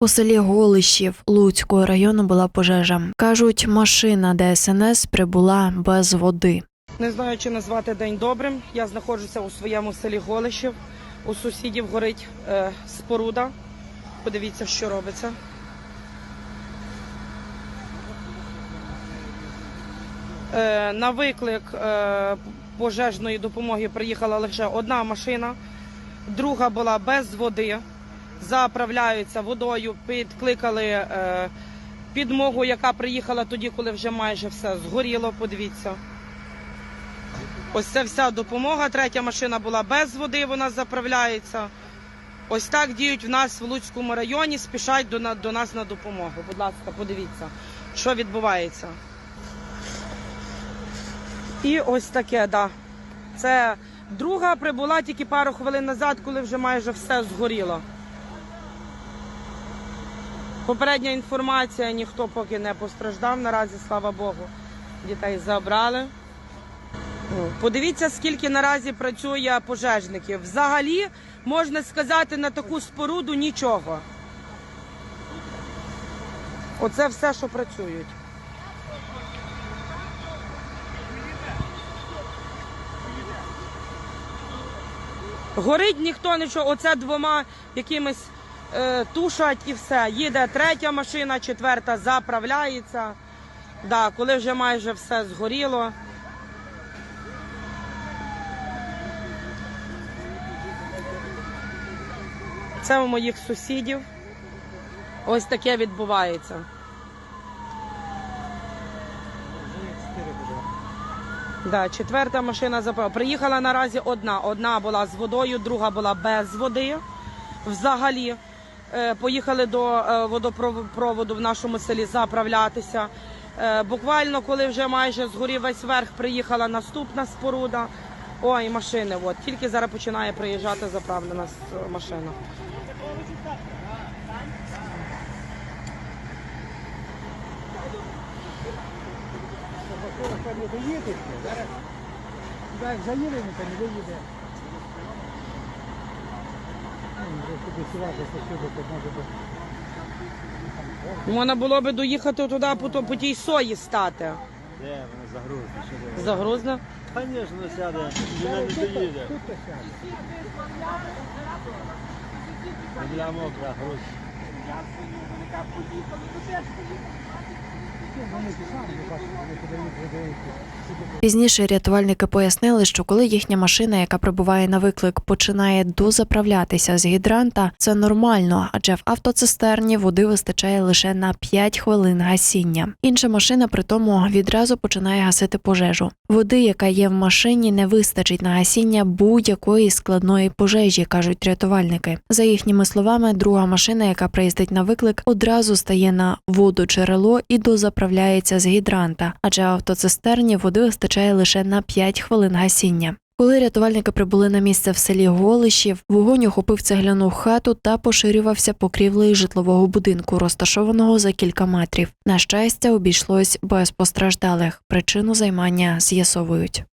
У селі Голищів Луцького району була пожежа. Кажуть, машина ДСНС прибула без води. Не знаю, чи назвати день добрим. Я знаходжуся у своєму селі Голищів. У сусідів горить е, споруда. Подивіться, що робиться. Е, на виклик е, пожежної допомоги приїхала лише одна машина, друга була без води. Заправляються водою, підкликали е, підмогу, яка приїхала тоді, коли вже майже все згоріло. Подивіться. Ось це вся допомога. Третя машина була без води, вона заправляється. Ось так діють в нас в Луцькому районі, спішать до, до нас на допомогу. Будь ласка, подивіться, що відбувається. І ось таке, да. Це друга прибула тільки пару хвилин назад, коли вже майже все згоріло. Попередня інформація, ніхто поки не постраждав наразі, слава Богу. Дітей забрали. Подивіться, скільки наразі працює пожежників. Взагалі, можна сказати, на таку споруду нічого. Оце все, що працюють. Горить ніхто нічого, оце двома якимись тушать і все. Їде третя машина, четверта заправляється. Да, коли вже майже все згоріло. Це у моїх сусідів. Ось таке відбувається. Да, четверта машина запав. Приїхала наразі одна. Одна була з водою, друга була без води. Взагалі Е, поїхали до е, водопроводу в нашому селі заправлятися. Е, Буквально, коли вже майже згорів весь верх, приїхала наступна споруда. Ой, машини. От тільки зараз починає приїжджати заправлена машина. заїдемо, не доїде. Можна було би доїхати туди по, то- по тій сої стати. Де вона загрузна, що? Звісно, сяде, вона не доїде. Для мокра груз. Пізніше рятувальники пояснили, що коли їхня машина, яка прибуває на виклик, починає дозаправлятися з гідранта, це нормально, адже в автоцистерні води вистачає лише на 5 хвилин гасіння. Інша машина при тому відразу починає гасити пожежу. Води, яка є в машині, не вистачить на гасіння будь-якої складної пожежі, кажуть рятувальники. За їхніми словами, друга машина, яка приїздить на виклик, одразу стає на вододжерело і дозаправляється з гідранта, адже автоцистерні води вистачає лише на 5 хвилин гасіння. Коли рятувальники прибули на місце в селі Голишів, вогонь охопив цегляну хату та поширювався покрівлею житлового будинку, розташованого за кілька метрів. На щастя, обійшлось без постраждалих. Причину займання з'ясовують.